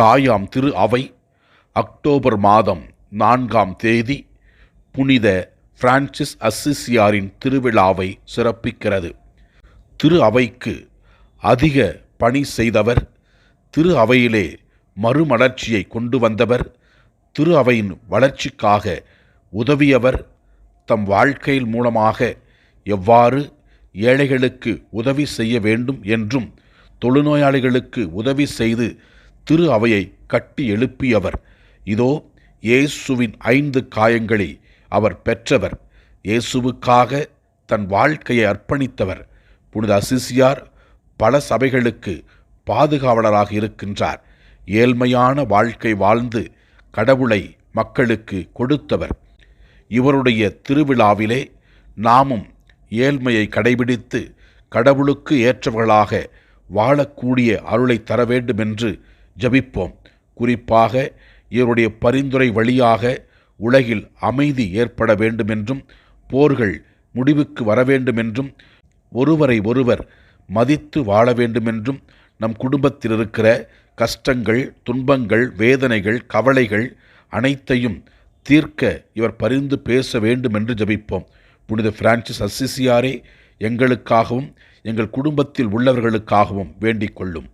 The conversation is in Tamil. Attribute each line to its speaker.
Speaker 1: தாயாம் திரு அவை. அக்டோபர் மாதம் நான்காம் தேதி புனித பிரான்சிஸ் அசிசியாரின் திருவிழாவை சிறப்பிக்கிறது. திரு அவைக்கு அதிக பணி செய்தவர் திரு அவையிலே மறுமலர்ச்சியை கொண்டு வந்தவர் திரு அவையின் வளர்ச்சிக்காக உதவியவர். தம் வாழ்க்கையில் மூலமாக எவ்வாறு ஏழைகளுக்கு உதவி செய்ய வேண்டும் என்றும் தொழுநோயாளிகளுக்கு உதவி செய்து திரு அவையை கட்டி எழுப்பியவர். இதோ இயேசுவின் ஐந்து காயங்களை அவர் பெற்றவர். இயேசுவுக்காக தன் வாழ்க்கையை அர்ப்பணித்தவர். புனித அசிசியார் பல சபைகளுக்கு பாதுகாவலராக இருக்கின்றார். ஏழ்மையான வாழ்க்கை வாழ்ந்து கடவுளை மக்களுக்கு கொடுத்தவர். இவருடைய திருவிழாவிலே நாமும் ஏழ்மையை கடைபிடித்து கடவுளுக்கு ஏற்றவர்களாக வாழக்கூடிய அருளை தர வேண்டும் என்று ஜபிப்போம். குறிப்பாக இவருடைய பரிந்துரை வழியாக உலகில் அமைதி ஏற்பட வேண்டுமென்றும் போர்கள் முடிவுக்கு வர வேண்டுமென்றும் ஒருவரை ஒருவர் மதித்து வாழ வேண்டுமென்றும் நம் குடும்பத்தில் இருக்கிற கஷ்டங்கள் துன்பங்கள் வேதனைகள் கவலைகள் அனைத்தையும் தீர்க்க இவர் பரிந்து பேச வேண்டும் என்று ஜபிப்போம். புனித பிரான்சிஸ் அசிசியாரே எங்களுக்காகவும் எங்கள் குடும்பத்தில் உள்ளவர்களுக்காகவும் வேண்டிக் கொள்ளும்.